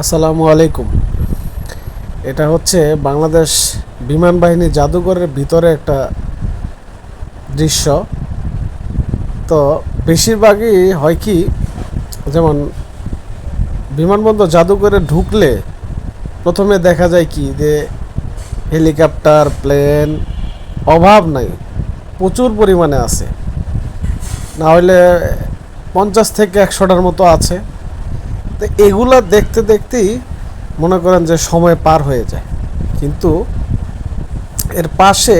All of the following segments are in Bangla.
আসসালামু আলাইকুম। এটা হচ্ছে বাংলাদেশ বিমান বাহিনী জাদুঘরের ভিতরে একটা দৃশ্য। তো বেশিরভাগই হয় কি, যেমন বিমানবন্দর জাদুঘরে ঢুকলে প্রথমে দেখা যায় কি যে হেলিকপ্টার, প্লেন অভাব নাই, প্রচুর পরিমাণে আছে। না হলে পঞ্চাশ থেকে একশোটার মতো আছে। তো এগুলা দেখতে দেখতেই মনে করেন যে সময় পার হয়ে যায়। কিন্তু এর পাশে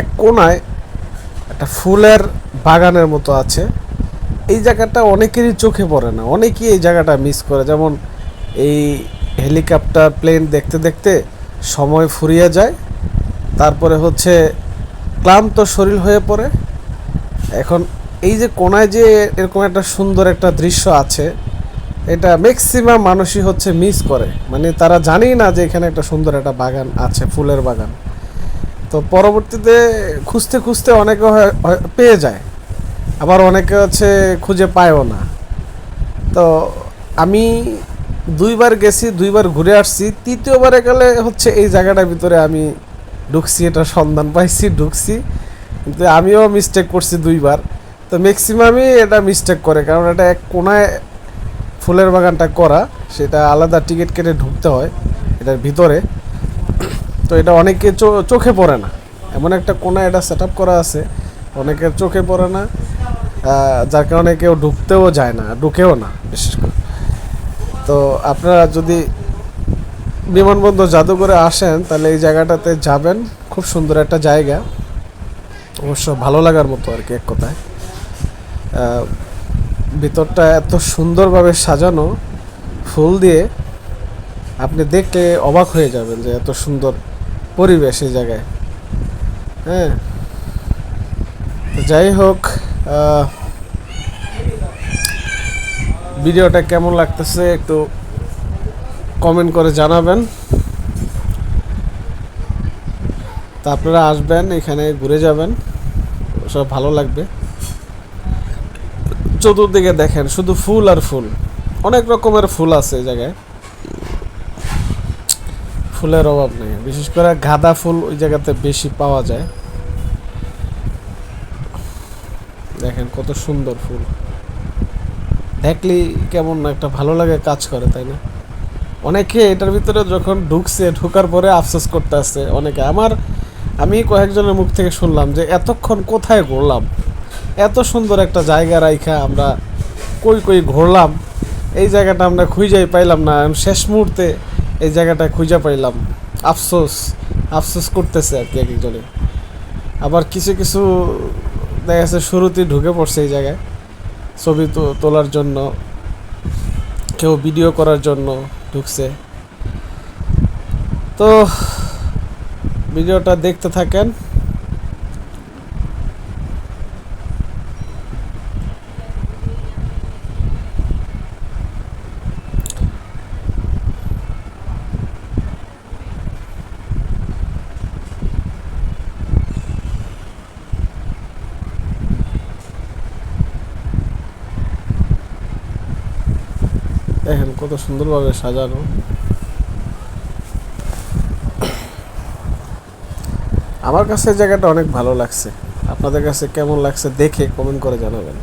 এক কোনায় একটা ফুলের বাগানের মতো আছে। এই জায়গাটা অনেকেরই চোখে পড়ে না, অনেকেই এই জায়গাটা মিস করে। যেমন এই হেলিকপ্টার প্লেন দেখতে দেখতে সময় ফুরিয়ে যায়, তারপরে হচ্ছে ক্লান্ত শরীর হয়ে পড়ে। এখন এই যে কোনায় যে এরকম একটা সুন্দর একটা দৃশ্য আছে এটা ম্যাক্সিমাম মানুষই হচ্ছে মিস করে। মানে তারা জানেই না যে এখানে একটা সুন্দর একটা বাগান আছে, ফুলের বাগান। তো পরবর্তীতে খুঁজতে খুঁজতে অনেকে পেয়ে যায়। আবার অনেকে হচ্ছে খুঁজে পায়ও না। তো আমি দুইবার গেছি, দুইবার ঘুরে আসছি। তৃতীয়বারে গেলে হচ্ছে এই জায়গাটার ভিতরে আমি ঢুকছি, এটা সন্ধান পাইছি, ঢুকছি। কিন্তু আমিও মিস্টেক করছি দুইবার। তো ম্যাক্সিমামই এটা মিস্টেক করে, কারণ এটা এক কোনায় ফুলের বাগানটা করা, সেটা আলাদা টিকিট কেটে ঢুকতে হয় এটার ভিতরে। তো এটা অনেকে চোখে পড়ে না। এমন একটা কোনায় এটা সেট করা আছে, অনেকের চোখে পড়ে না যার কারণে কেউ ঢুকতেও যায় না, ঢুকেও না, বিশেষ করে। তো আপনারা যদি বিমানবন্দর জাদুঘরে আসেন, তাহলে এই জায়গাটাতে যাবেন। খুব সুন্দর একটা জায়গা। অবশ্য ভালো লাগার মতো আর কি এক কথায়। ভিতরটা এত সুন্দরভাবে সাজানো ফুল দিয়ে আপনি দেখলে অবাক হয়ে যাবেন যে এত সুন্দর পরিবেশ এই জায়গায়। হ্যাঁ। যাই হোক ভিডিওটা কেমন লাগতেছে একটু কমেন্ট করে জানাবেন। তা আপনারা আসবেন, এখানে ঘুরে যাবেন। সব ভালো লাগবে। চতুর্দিকে দেখেন, শুধু ফুল আর ফুল। অনেক রকমের ফুল আছে এই জায়গায়। ফুলের অভাব নেই। বিশেষ করে গাঁদা ফুল ওই জায়গাতে বেশি পাওয়া যায়। দেখেন কত সুন্দর ফুল। দেখলেই কেমন একটা ভালো লাগে কাজ করে, তাই না? অনেকে এটার ভিতরে যখন ঢুকছে, ঢুকার পরে আফসোস করতে আসছে অনেকে। আমার, আমি কয়েকজনের মুখ থেকে শুনলাম যে, এতক্ষণ কোথায় ঘুরলাম এত সুন্দর একটা জায়গা রাইখা আমরা কই কই ঘুরলাম। এই জায়গাটা আমরা খুঁজেই পাইলাম না শেষ মুহূর্তে এই জায়গাটা খুঁজে পাইলাম। আফসোস আফসোস করতেছে আর কি এক একজনে আবার কিছু কিছু দেখা যাচ্ছে শুরুতেই ঢুকে পড়ছে এই জায়গায়। ছবি তোলার জন্য, কেউ ভিডিও করার জন্য ঢুকছে। তো ভিডিওটা দেখতে থাকেন। দেখেন কত সুন্দরভাবে সাজানো। আমার কাছে জায়গাটা অনেক ভালো লাগছে। আপনাদের কাছে কেমন লাগছে দেখে কমেন্ট করে জানাবেন।